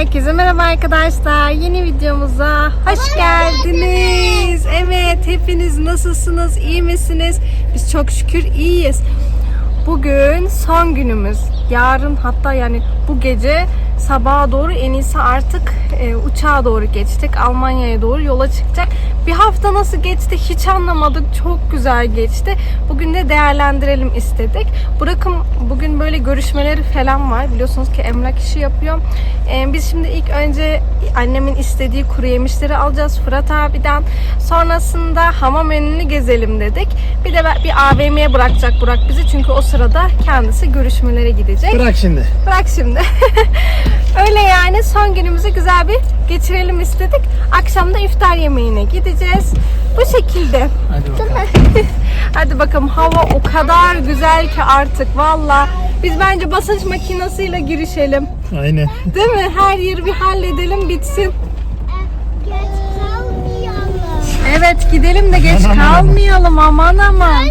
Herkese merhaba arkadaşlar. Yeni videomuza hoş geldiniz. Evet, hepiniz nasılsınız? İyi misiniz? Biz çok şükür iyiyiz. Bugün son günümüz. Yarın hatta yani bu gece sabaha doğru en iyisi artık e, uçağa doğru geçtik. Almanya'ya doğru yola çıkacak. Bir hafta nasıl geçti hiç anlamadık. Çok güzel geçti. Bugün de değerlendirelim istedik. Bırakın bugün böyle görüşmeleri falan var. Biliyorsunuz ki emlak işi yapıyor. E, biz şimdi ilk önce annemin istediği kuru yemişleri alacağız Fırat abiden. Sonrasında hamam önünü gezelim dedik. Bir de bir AVM'ye bırakacak Burak bizi. Çünkü o sırada kendisi görüşmelere gidecek. Bırak şimdi. Bırak şimdi. Öyle yani son günümüzü güzel bir geçirelim istedik. Akşam da iftar yemeğine gideceğiz. Bu şekilde. Hadi bakalım. Hadi bakalım hava o kadar güzel ki artık valla. Biz bence basınç makinesiyle girişelim. Aynen. Değil mi? Her yeri bir halledelim bitsin. Geç kalmayalım. Evet gidelim de geç Aman aman. kalmayalım aman aman.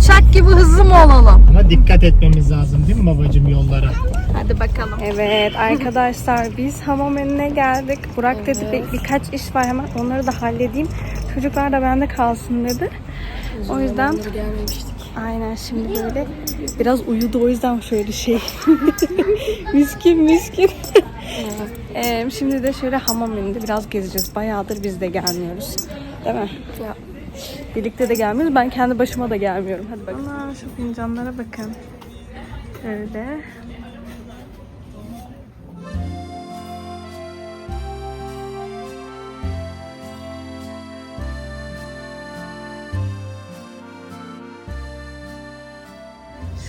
Uçak gibi hızlı mı olalım? Ama dikkat etmemiz lazım değil mi babacığım yollara? Hadi bakalım. Evet arkadaşlar biz hamam önüne geldik. Burak dedi bir, birkaç iş var hemen onları da halledeyim. Çocuklar da bende kalsın dedi. O yüzden Aynen şimdi böyle biraz uyudu o yüzden şöyle şey miskin miskin. Ee, şimdi de şöyle hamam önünde biraz gezeceğiz. Bayağıdır biz de gelmiyoruz. Değil mi? Ya. Birlikte de gelmiyoruz. Ben kendi başıma da gelmiyorum. Hadi bakalım. Ana şu fincanlara bakın. Öyle.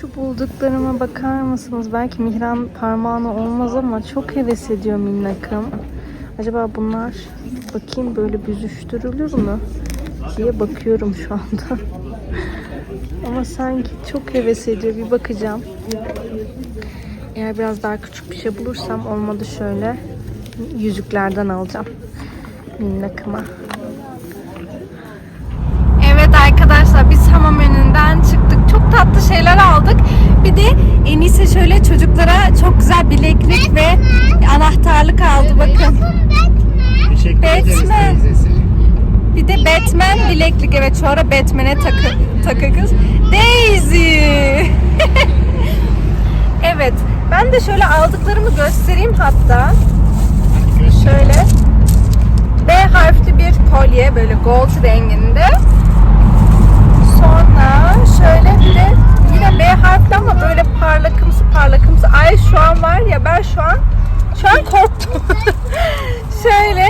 Şu bulduklarıma bakar mısınız? Belki Mihran parmağına olmaz ama çok heves ediyor minnakım. Acaba bunlar bakayım böyle büzüştürülür mü? Diye bakıyorum şu anda. ama sanki çok heves ediyor. Bir bakacağım. Eğer biraz daha küçük bir şey bulursam olmadı şöyle yüzüklerden alacağım minnakıma. Evet arkadaşlar biz hamam önünden çıktık. Çok tatlı şeyler aldık. Bir de en iyisi şöyle çocuklara çok güzel bileklik ve anahtarlık aldı bakın. Teşekkür ederiz teyzesi. Bir de Batman bileklik. Evet şu ara Batman'e takı, takı kız. Daisy. evet. Ben de şöyle aldıklarımı göstereyim hatta. Şöyle. B harfli bir kolye böyle gold renginde. Sonra şöyle bir de yine B harfli ama böyle parlakımsı parlakımsı. Ay şu an var ya ben şu an şu an korktum. şöyle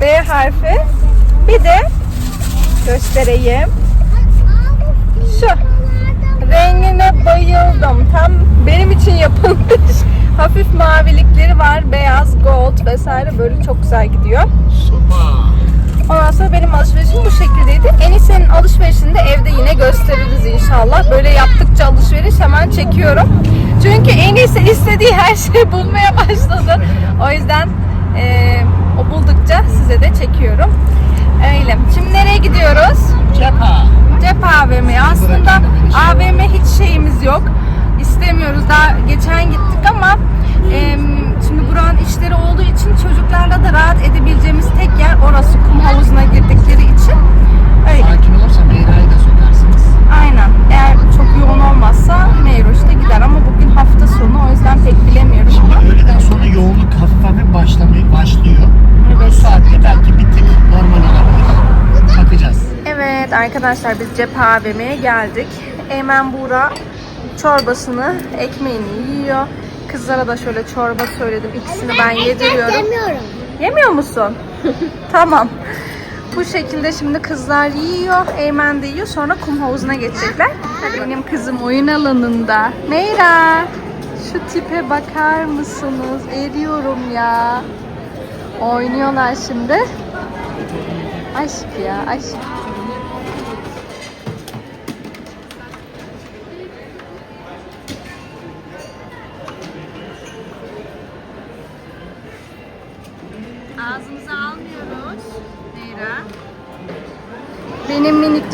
B harfi. Bir de göstereyim. Şu rengine bayıldım. Tam benim için yapılmış. Hafif mavilikleri var. Beyaz, gold vesaire böyle çok güzel gidiyor. Ondan sonra benim alışverişim bu şekildeydi. En iyi senin alışverişini de evde yine gösteririz inşallah. Böyle yaptıkça alışveriş hemen çekiyorum. Çünkü en iyisi istediği her şeyi bulmaya başladı. O yüzden eee, o buldukça size de çekiyorum. Öyle. Şimdi nereye gidiyoruz? Cepa. Cep AVM. Aslında AVM hiç şeyimiz yok. İstemiyoruz. Daha geçen gittik ama em, şimdi buranın işleri olduğu için çocuklarla da rahat edebileceğimiz tek yer orası. Kum havuzuna girdikleri için. Öyle. Sakin olursa Meyra'yı da sokarsınız. Aynen. Eğer çok yoğun olmazsa Meyroş da gider ama bugün hafta sonu o yüzden pek bilemiyorum. Ama öğleden sonra yoğunluk hafif hafif başlamaya başlıyor. Bu saatte belki bir tık normal olabilir. Bakacağız. Evet arkadaşlar biz Cep AVM'ye geldik. Eymen Buğra çorbasını, ekmeğini yiyor. Kızlara da şöyle çorba söyledim. İkisini ben yediriyorum. Demiyorum. Yemiyor musun? tamam. Bu şekilde şimdi kızlar yiyor, Eymen de yiyor. Sonra kum havuzuna geçecekler. Benim kızım oyun alanında. Meyra, şu tipe bakar mısınız? Eriyorum ya. Oynuyorlar şimdi. Aşk ya, aşk.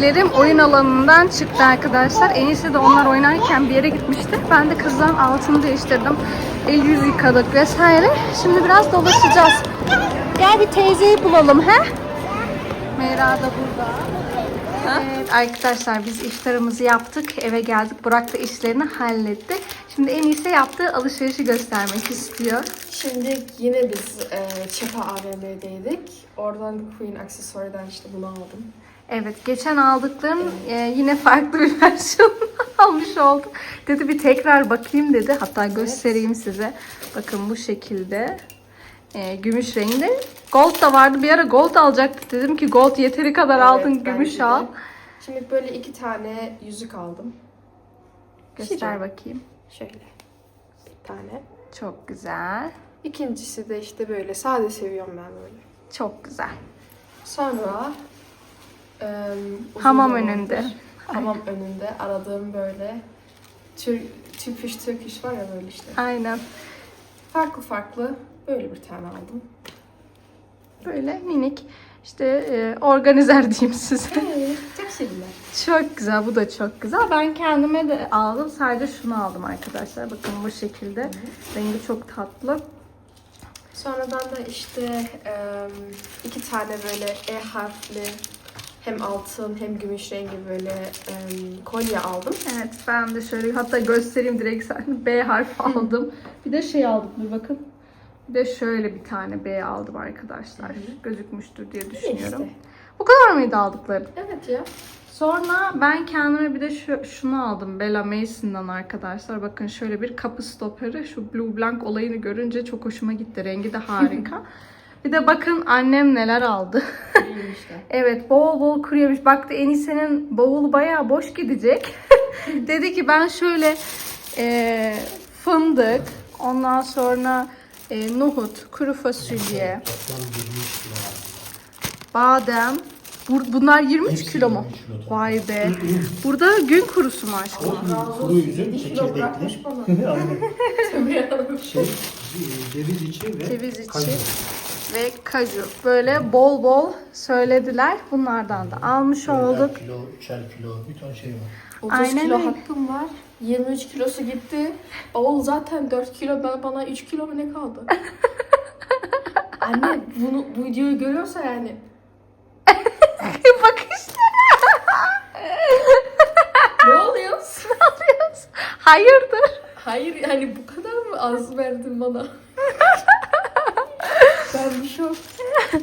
Bebeklerim oyun alanından çıktı arkadaşlar. En iyisi de onlar oynarken bir yere gitmişti. Ben de kızların altını değiştirdim. El yüz yıkadık vesaire. Şimdi biraz dolaşacağız. Gel bir teyzeyi bulalım he? Meyra da burada. Evet arkadaşlar biz iftarımızı yaptık. Eve geldik. Burak da işlerini halletti. Şimdi en iyisi yaptığı alışverişi göstermek istiyor. Şimdi yine biz e, Çapa AVM'deydik. Oradan Queen aksesuardan işte bunu aldım. Evet, geçen aldıklarım e, yine farklı bir versiyon almış oldum. Dedi bir tekrar bakayım dedi. Hatta göstereyim size. Bakın bu şekilde. E, gümüş renginde. Gold da vardı. Bir ara gold alacaktık. Dedim ki gold yeteri kadar aldın. Evet, Gümüş bence de. al. Şimdi böyle iki tane yüzük aldım. Göster Şöyle. bakayım. Şöyle bir tane. Çok güzel. İkincisi de işte böyle sade seviyorum ben böyle. Çok güzel. Sonra e, uzun Hamam zamandır önünde. Hamam önünde aradığım böyle Tür, Turkish Turkish var ya böyle işte. Aynen. Farklı farklı böyle bir tane aldım. Böyle minik. işte e, organizer diyeyim size. Evet, çok sevdiler. Çok güzel. Bu da çok güzel. Ben kendime de aldım. Sadece şunu aldım arkadaşlar. Bakın bu şekilde. Rengi çok tatlı. Sonradan da işte iki tane böyle E harfli hem altın hem gümüş rengi böyle kolye aldım. Evet ben de şöyle hatta göstereyim direkt sen B harfi aldım. Bir de şey aldım bir bakın. Bir de şöyle bir tane B aldım arkadaşlar. Gözükmüştür diye düşünüyorum. İşte. Bu kadar mıydı aldıklarım? Evet ya. Sonra ben kendime bir de şu, şunu aldım. Bella Mason'dan arkadaşlar. Bakın şöyle bir kapı stoperi. Şu Blue Blank olayını görünce çok hoşuma gitti. Rengi de harika. bir de bakın annem neler aldı. İşte. Evet bol bol kuru yemiş. Baktı Enise'nin bavulu bayağı boş gidecek. Dedi ki ben şöyle e, fındık, ondan sonra e, nohut, kuru fasulye, badem. Bur- bunlar 23 Hepsi kilo mu? 23 kilo toplam. Vay be. Burada gün kurusu mu aşkım? Kuru üzüm, çekirdekli. Aynen. Şey, ceviz içi ve Ceviz içi. kaju. Ve kaju. Böyle bol bol söylediler. Bunlardan da almış olduk. Dörder kilo, üçer kilo, bir ton şey var. 30 Aynen kilo öyle. hakkım var. 23 kilosu gitti. Oğul zaten 4 kilo ben bana 3 kilo mu ne kaldı? Anne bunu bu videoyu görüyorsa yani Bak işte. ne oluyor? Hayırdır? Hayır yani bu kadar mı az verdin bana? ben bir şok.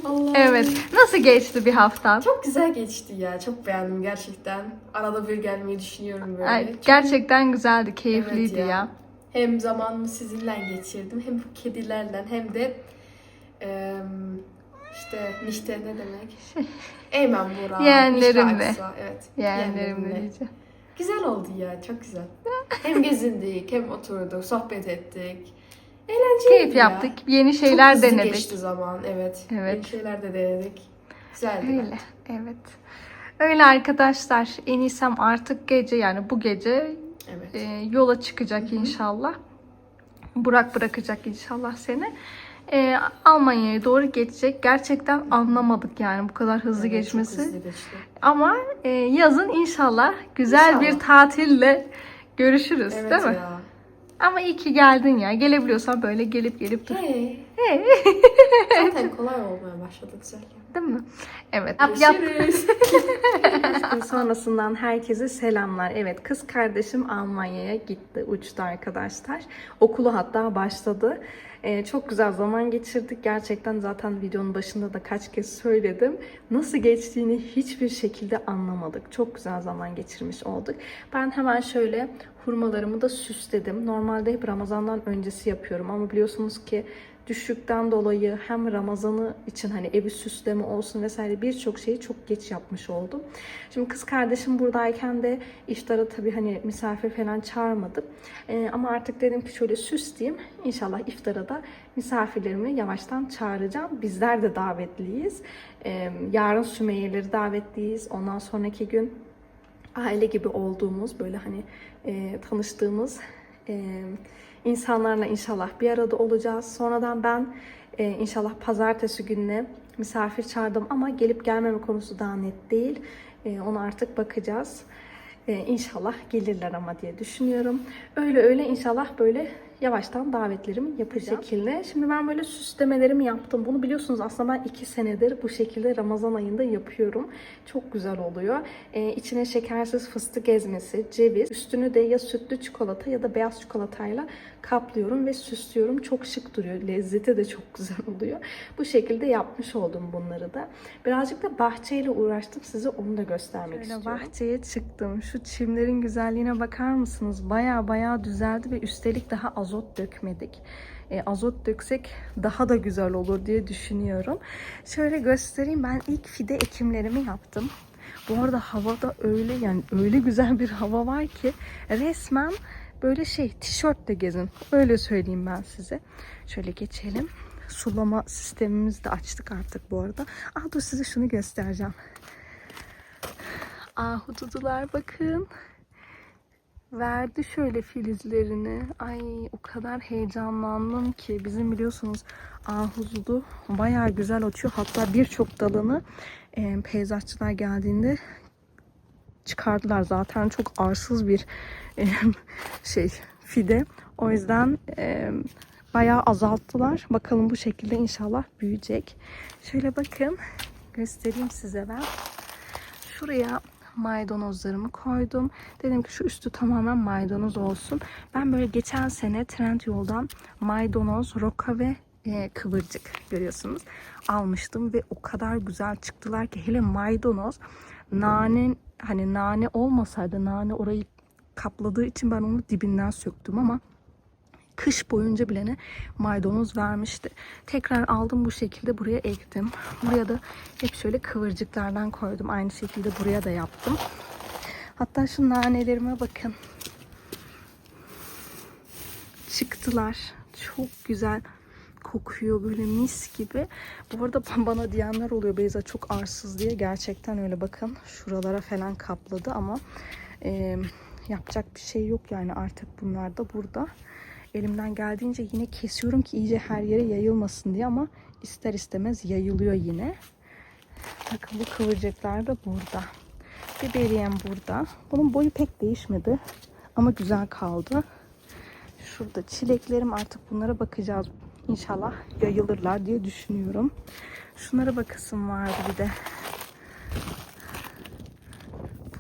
Allah'ım. Evet. Nasıl geçti bir haftan? Çok güzel geçti ya. Çok beğendim gerçekten. Arada bir gelmeyi düşünüyorum böyle. Ay, Çünkü- gerçekten güzeldi, keyifliydi Evet ya. Hem zamanımı sizinle geçirdim hem bu kedilerle hem de em, işte nişte ne demek? Eymen Burak. Yeğenlerimle. Aksa, Evet. Yeğenlerimle diyeceğim. Güzel oldu ya. Çok güzel. hem gezindik hem oturduk, sohbet ettik. Eğlenceliydi Keyif ya. yaptık, yeni şeyler Çok denedik. geçti zaman. Evet. Evet. Yeni şeyler de denedik. Güzeldi. Öyle, evet. Öyle arkadaşlar. Enisem artık gece yani bu gece Evet. e, yola çıkacak inşallah. Burak bırakacak inşallah seni. E, Almanya'ya doğru geçecek. Gerçekten anlamadık yani bu kadar hızlı Evet, geçmesi. hızlı geçti. Ama e, yazın inşallah güzel bir İnşallah. tatille görüşürüz Evet değil mi? ya. Ama iyi ki geldin ya. Gelebiliyorsan böyle gelip gelip dur. Hey. Hey. Zaten kolay olmaya başladı güzel. Değil mi? Evet. Yap, yap. Sonrasından herkese selamlar. Evet kız kardeşim Almanya'ya gitti, uçtu arkadaşlar. Okulu hatta başladı. Ee, çok güzel zaman geçirdik. Gerçekten zaten videonun başında da kaç kez söyledim. Nasıl geçtiğini hiçbir şekilde anlamadık. Çok güzel zaman geçirmiş olduk. Ben hemen şöyle hurmalarımı da süsledim. Normalde hep Ramazan'dan öncesi yapıyorum ama biliyorsunuz ki düşükten dolayı hem Ramazan'ı için hani evi süsleme olsun vesaire birçok şeyi çok geç yapmış oldum. Şimdi kız kardeşim buradayken de iftara tabii hani misafir falan çağırmadım. Ee, ama artık dedim ki şöyle süsleyeyim. İnşallah iftara da misafirlerimi yavaştan çağıracağım. Bizler de davetliyiz. Ee, yarın Sümeyye'leri davetliyiz. Ondan sonraki gün aile gibi olduğumuz böyle hani e, tanıştığımız e, insanlarla inşallah bir arada olacağız. Sonradan ben e, inşallah pazartesi gününe misafir çağırdım ama gelip gelmeme konusu daha net değil. E, ona artık bakacağız. E, inşallah gelirler ama diye düşünüyorum. Öyle öyle inşallah böyle yavaştan davetlerimi yapacağım. Bu şekilde. Şimdi ben böyle süslemelerimi yaptım. Bunu biliyorsunuz aslında ben iki senedir bu şekilde Ramazan ayında yapıyorum. Çok güzel oluyor. Ee, içine şekersiz fıstık ezmesi, ceviz, üstünü de ya sütlü çikolata ya da beyaz çikolatayla kaplıyorum ve süslüyorum. Çok şık duruyor. Lezzeti de çok güzel oluyor. Bu şekilde yapmış oldum bunları da. Birazcık da bahçeyle uğraştım. Size onu da göstermek istiyorum. bahçeye çıktım. Şu çimlerin güzelliğine bakar mısınız? Baya baya düzeldi ve üstelik daha azot dökmedik. E, azot döksek daha da güzel olur diye düşünüyorum. Şöyle göstereyim. Ben ilk fide ekimlerimi yaptım. Bu arada havada öyle yani öyle güzel bir hava var ki resmen böyle şey tişörtle gezin. Öyle söyleyeyim ben size. Şöyle geçelim. Sulama sistemimizi de açtık artık bu arada. Ah dur size şunu göstereceğim. Ahududular bakın. Verdi şöyle filizlerini. Ay o kadar heyecanlandım ki. Bizim biliyorsunuz ahududu bayağı güzel açıyor. Hatta birçok dalını e, peyzajçılar geldiğinde çıkardılar. Zaten çok arsız bir e, şey fide. O yüzden e, bayağı azalttılar. Bakalım bu şekilde inşallah büyüyecek. Şöyle bakın göstereyim size ben. Şuraya maydanozlarımı koydum. Dedim ki şu üstü tamamen maydanoz olsun. Ben böyle geçen sene Trendyol'dan maydanoz, roka ve e, kıvırcık görüyorsunuz almıştım ve o kadar güzel çıktılar ki hele maydanoz nane hani nane olmasaydı nane orayı kapladığı için ben onu dibinden söktüm ama kış boyunca bile ne maydanoz vermişti. Tekrar aldım bu şekilde buraya ektim. Buraya da hep şöyle kıvırcıklardan koydum. Aynı şekilde buraya da yaptım. Hatta şu nanelerime bakın. Çıktılar. Çok güzel kokuyor böyle mis gibi. Bu arada bana diyenler oluyor Beyza çok arsız diye. Gerçekten öyle bakın. Şuralara falan kapladı ama e, yapacak bir şey yok yani artık bunlar da burada. Elimden geldiğince yine kesiyorum ki iyice her yere yayılmasın diye ama ister istemez yayılıyor yine. Bakın bu kıvırcıklar da burada. Biberiyem burada. Bunun boyu pek değişmedi ama güzel kaldı. Şurada çileklerim artık bunlara bakacağız. İnşallah yayılırlar diye düşünüyorum. Şunlara bakasım vardı bir de.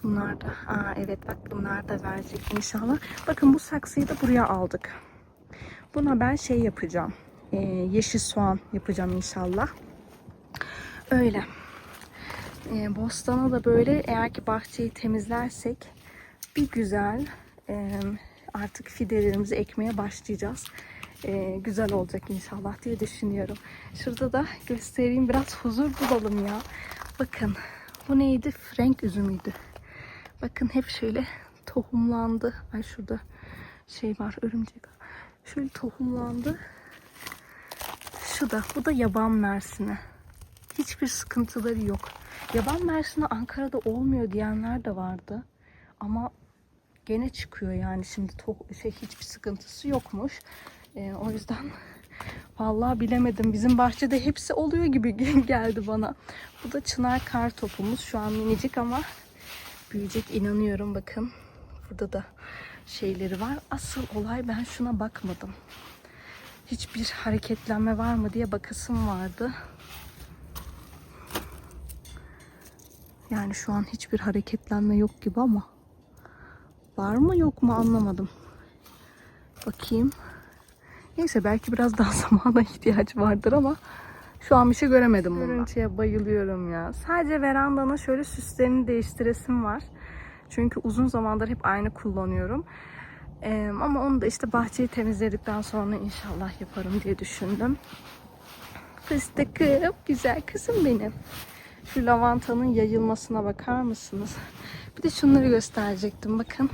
Bunlar da. Aa, evet bak bunlar da verecek inşallah. Bakın bu saksıyı da buraya aldık. Buna ben şey yapacağım. Ee, yeşil soğan yapacağım inşallah. Öyle. Ee, bostana da böyle eğer ki bahçeyi temizlersek bir güzel e, artık fidelerimizi ekmeye başlayacağız. Ee, güzel olacak inşallah diye düşünüyorum. Şurada da göstereyim biraz huzur bulalım ya. Bakın bu neydi? Frank üzümüydü. Bakın hep şöyle tohumlandı. Ay şurada şey var örümcek. Şöyle tohumlandı. Şu da bu da yaban mersini. Hiçbir sıkıntıları yok. Yaban mersini Ankara'da olmuyor diyenler de vardı. Ama gene çıkıyor yani şimdi to- şey hiçbir sıkıntısı yokmuş. Ee, o yüzden vallahi bilemedim. Bizim bahçede hepsi oluyor gibi geldi bana. Bu da çınar kar topumuz. Şu an minicik ama büyüyecek inanıyorum bakın. Burada da şeyleri var. Asıl olay ben şuna bakmadım. Hiçbir hareketlenme var mı diye bakasım vardı. Yani şu an hiçbir hareketlenme yok gibi ama var mı yok mu anlamadım. Bakayım. Neyse belki biraz daha zamana ihtiyaç vardır ama şu an bir şey göremedim bundan. Görüntüye bayılıyorum ya. Sadece verandanın şöyle süslerini değiştiresim var. Çünkü uzun zamandır hep aynı kullanıyorum. Ee, ama onu da işte bahçeyi temizledikten sonra inşallah yaparım diye düşündüm. Fıstıkım, güzel kızım benim. Şu lavantanın yayılmasına bakar mısınız? Bir de şunları gösterecektim bakın.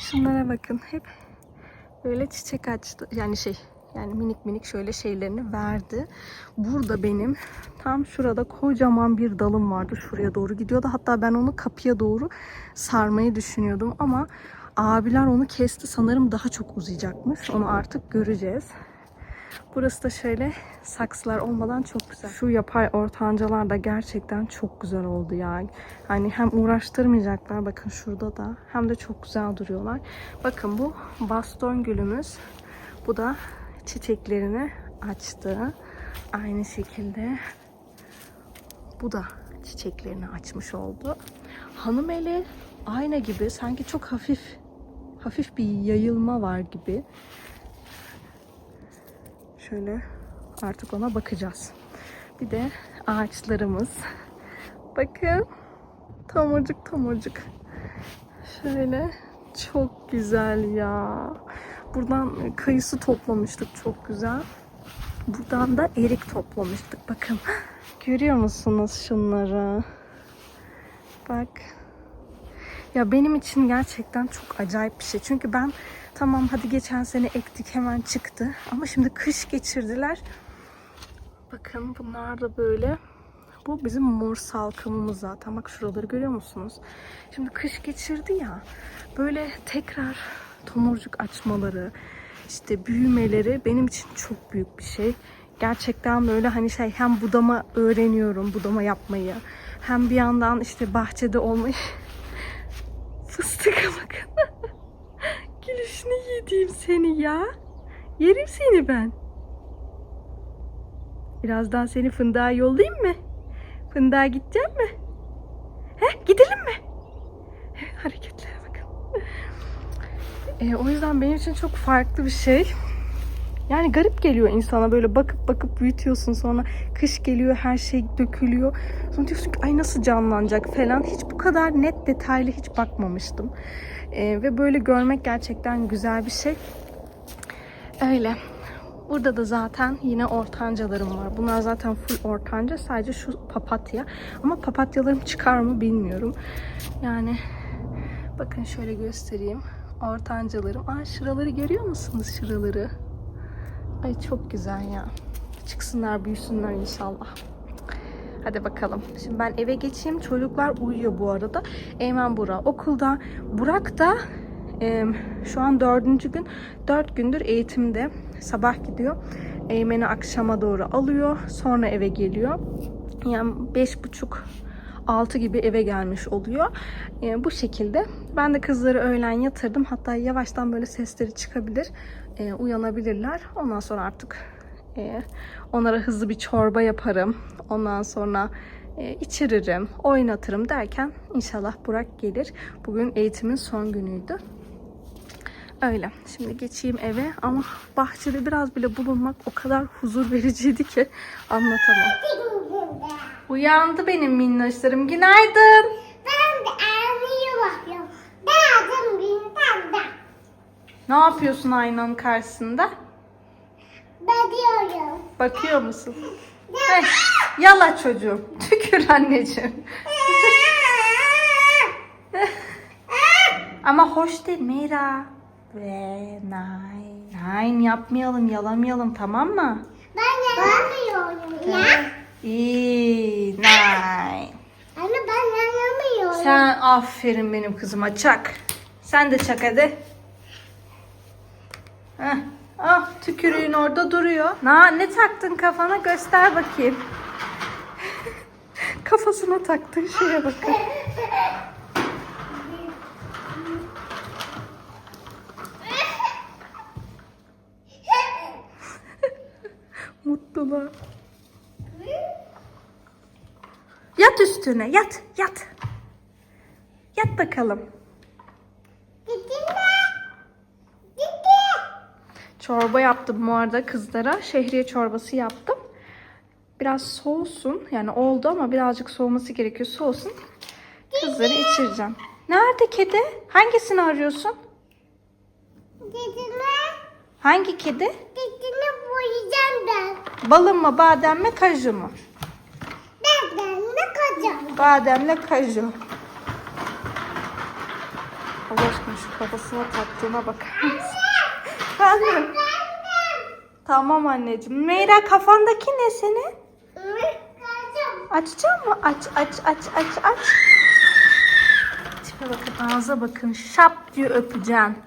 Şunlara bakın hep böyle çiçek açtı. Yani şey yani minik minik şöyle şeylerini verdi. Burada benim tam şurada kocaman bir dalım vardı. Şuraya doğru gidiyordu. Hatta ben onu kapıya doğru sarmayı düşünüyordum ama abiler onu kesti. Sanırım daha çok uzayacakmış. Onu artık göreceğiz. Burası da şöyle saksılar olmadan çok güzel. Şu yapay ortancalar da gerçekten çok güzel oldu ya. Hani hem uğraştırmayacaklar bakın şurada da hem de çok güzel duruyorlar. Bakın bu baston gülümüz. Bu da çiçeklerini açtı. Aynı şekilde bu da çiçeklerini açmış oldu. Hanım eli ayna gibi sanki çok hafif hafif bir yayılma var gibi. Şöyle artık ona bakacağız. Bir de ağaçlarımız. Bakın. Tomurcuk tomurcuk. Şöyle çok güzel ya. Buradan kayısı toplamıştık çok güzel. Buradan da erik toplamıştık. Bakın. Görüyor musunuz şunları? Bak. Ya benim için gerçekten çok acayip bir şey. Çünkü ben tamam hadi geçen sene ektik hemen çıktı. Ama şimdi kış geçirdiler. Bakın bunlar da böyle. Bu bizim mor salkımımız zaten. Bak şuraları görüyor musunuz? Şimdi kış geçirdi ya. Böyle tekrar tomurcuk açmaları, işte büyümeleri benim için çok büyük bir şey. Gerçekten böyle hani şey hem budama öğreniyorum, budama yapmayı. Hem bir yandan işte bahçede olmayı. Fıstıka bakın. Gülüşünü yediğim seni ya. Yerim seni ben. Birazdan seni fındığa yollayayım mı? Fındığa gideceğim mi? He, gidelim mi? Hareketlere bakın. Ee, o yüzden benim için çok farklı bir şey. Yani garip geliyor insana böyle bakıp bakıp büyütüyorsun sonra kış geliyor her şey dökülüyor. Sonra diyorsun ki ay nasıl canlanacak falan. Hiç bu kadar net detaylı hiç bakmamıştım. Ee, ve böyle görmek gerçekten güzel bir şey. Öyle. Burada da zaten yine ortancalarım var. Bunlar zaten full ortanca. Sadece şu papatya. Ama papatyalarım çıkar mı bilmiyorum. Yani bakın şöyle göstereyim. Ortancalarım. Aa şuraları görüyor musunuz şuraları? Ay çok güzel ya. Çıksınlar büyüsünler inşallah. Hadi bakalım. Şimdi ben eve geçeyim. Çocuklar uyuyor bu arada. Eymen Burak okulda. Burak da e, şu an dördüncü gün. Dört gündür eğitimde. Sabah gidiyor. Eymen'i akşama doğru alıyor. Sonra eve geliyor. Yani beş buçuk 6 gibi eve gelmiş oluyor. E, bu şekilde. Ben de kızları öğlen yatırdım. Hatta yavaştan böyle sesleri çıkabilir. E, uyanabilirler. Ondan sonra artık e, onlara hızlı bir çorba yaparım. Ondan sonra e, içiririm, oynatırım derken inşallah Burak gelir. Bugün eğitimin son günüydü. Öyle. Şimdi geçeyim eve ama bahçede biraz bile bulunmak o kadar huzur vericiydi ki anlatamam. Uyandı benim minnoşlarım. Günaydın. Ben de anneye bakıyorum. Derdim bir tane. Ne yapıyorsun aynanın karşısında? Bakıyorum. Bakıyor musun? Hey, yala çocuğum. Tükür anneciğim. Ama hoş değil Meyra. Ve nein. Nein yapmayalım, yalamayalım tamam mı? Ben yanamıyorum ya. İyi, nein. Anne ben yanamıyorum. Sen aferin benim kızıma çak. Sen de çak hadi. Heh. Ah tükürüğün orada duruyor. Na, ne taktın kafana göster bakayım. Kafasına taktığın şeye bakın. Mutluluğa. Yat üstüne yat yat. Yat bakalım. Çorba yaptım bu arada kızlara. Şehriye çorbası yaptım. Biraz soğusun. Yani oldu ama birazcık soğuması gerekiyor. Soğusun. Kızları içireceğim. Nerede kedi? Hangisini arıyorsun? Gittin mi? Hangi kedi? Gittini boyayacağım ben. Balım mı, badem mi, kaju mu? Ben ben ne kaçacağım? Bademle kaju. Allah aşkına şu kafasına taktığına bakar mısın? Efendim? Tamam anneciğim. Meyra kafandaki ne senin? Kaçacağım. Açacak mı? Aç, aç, aç, aç, aç. Tipe bakın, ağza bakın. Şap diyor öpeceğim.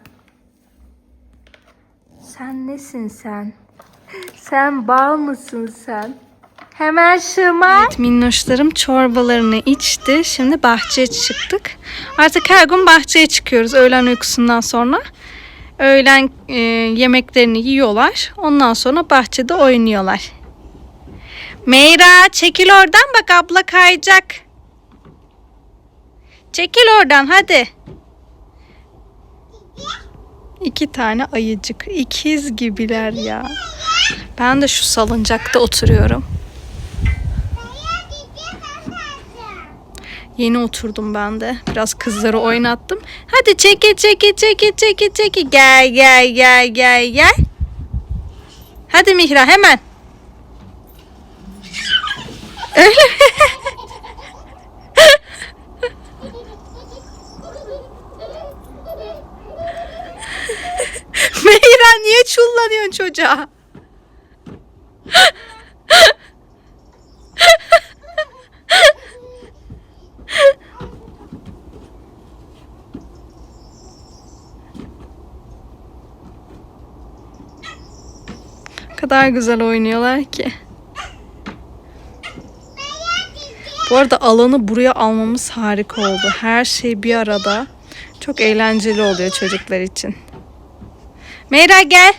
Sen nesin sen? Sen bal mısın sen? Hemen şımark. Evet, minnoşlarım çorbalarını içti. Şimdi bahçeye çıktık. Artık her gün bahçeye çıkıyoruz öğlen uykusundan sonra. Öğlen e, yemeklerini yiyorlar. Ondan sonra bahçede oynuyorlar. Meyra çekil oradan bak abla kayacak. Çekil oradan hadi. İki tane ayıcık. ikiz gibiler ya. Ben de şu salıncakta oturuyorum. Yeni oturdum ben de. Biraz kızları oynattım. Hadi çekil çekil çekil çekil çekil. Gel gel gel gel gel. Hadi Mihra hemen. Mihra niye çullanıyorsun çocuğa? Kadar güzel oynuyorlar ki. Bu arada alanı buraya almamız harika oldu. Her şey bir arada. Çok eğlenceli oluyor çocuklar için. Meyra gel.